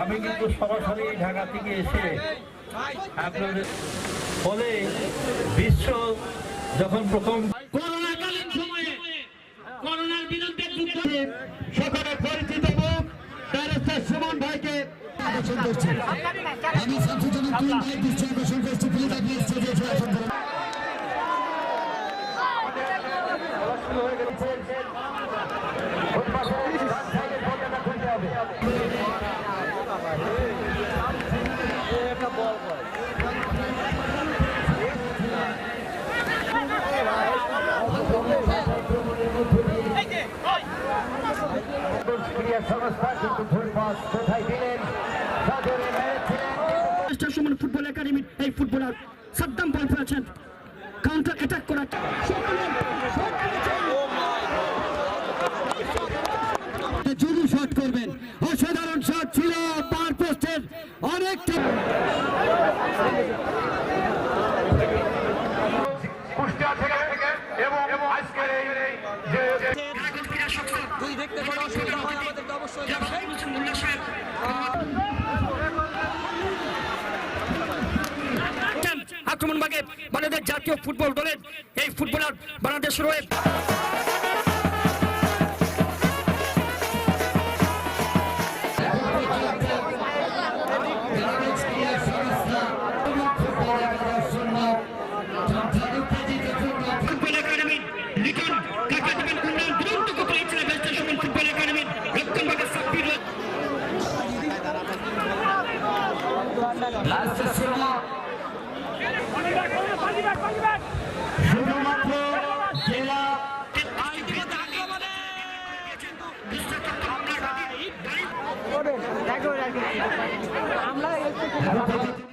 আমি কিন্তু সরাসরি ঢাকা থেকে এসে আপনাদের ফলে বিশ্ব যখন প্রথম করোনাকালীন সময়ে করোনার বিরুদ্ধে যুদ্ধ সকলে পরিচিত মুখ ব্যারিস্টার সুমন ভাইকে আকর্ষণ করছে। আমি শামসুজ্জামান তুল ভাই দৃষ্টি আকর্ষণ করছি প্লিজ আপনি স্টেজে আসন। করুন সংস্থা কিন্তু ফুটপাস কোথায় দিলেন সাদরে মেরেছিলেন সুমন ফুটবল একাডেমির এই ফুটবলার সাদ্দাম বল পেয়েছেন। কাউন্টার অ্যাটাক করার জুরু শট করবেন অসাধারণ দেখতে কোনো অসুবিধা হয় আমাদেরকে অবশ্যই আক্রমণ ভাগে বাংলাদেশ জাতীয় ফুটবল দলের এই ফুটবলার বাংলাদেশ রয়ে শুধুমাত্র জেলা আমরা